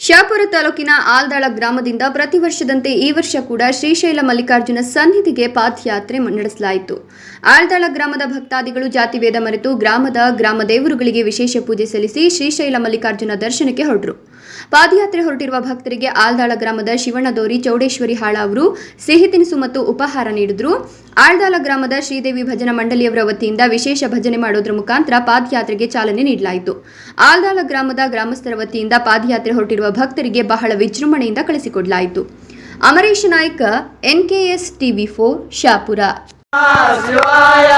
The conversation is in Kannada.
ಶಾಪುರ ತಾಲೂಕಿನ ಆಲ್ದಾಳ ಗ್ರಾಮದಿಂದ ಪ್ರತಿ ವರ್ಷದಂತೆ ಈ ವರ್ಷ ಕೂಡ ಶ್ರೀಶೈಲ ಮಲ್ಲಿಕಾರ್ಜುನ ಸನ್ನಿಧಿಗೆ ಪಾದಯಾತ್ರೆ ನಡೆಸಲಾಯಿತು. ಆಲ್ದಾಳ ಗ್ರಾಮದ ಭಕ್ತಾದಿಗಳು ಜಾತಿಭೇದ ಮರೆತು ಗ್ರಾಮದ ಗ್ರಾಮ ದೇವರುಗಳಿಗೆ ವಿಶೇಷ ಪೂಜೆ ಸಲ್ಲಿಸಿ ಶ್ರೀಶೈಲ ಮಲ್ಲಿಕಾರ್ಜುನ ದರ್ಶನಕ್ಕೆ ಹೊರಟರು. ಪಾದಯಾತ್ರೆ ಹೊರಟಿರುವ ಭಕ್ತರಿಗೆ ಆಲ್ದಾಳ ಗ್ರಾಮದ ಶಿವಣದೋರಿ ಚೌಡೇಶ್ವರಿ ಹಾಳ ಅವರು ಸಿಹಿ ತಿನಿಸು ಮತ್ತು ಉಪಹಾರ ನೀಡಿದ್ರು. ಆಳ್ದಾಳ ಗ್ರಾಮದ ಶ್ರೀದೇವಿ ಭಜನಾ ಮಂಡಳಿಯವರ ವತಿಯಿಂದ ವಿಶೇಷ ಭಜನೆ ಮಾಡೋದ್ರ ಮುಖಾಂತರ ಪಾದಯಾತ್ರೆಗೆ ಚಾಲನೆ ನೀಡಲಾಯಿತು. ಆಲ್ದಾಳ ಗ್ರಾಮದ ಗ್ರಾಮಸ್ಥರ ವತಿಯಿಂದ ಪಾದಯಾತ್ರೆ ಹೊರಟಿರುವ ಭಕ್ತರಿಗೆ ಬಹಳ ವಿಜೃಂಭಣೆಯಿಂದ ಕಳಿಸಿಕೊಡಲಾಯಿತು. Amaresh Nayak N K S TV four Shapura. ಶಿವಾಯ.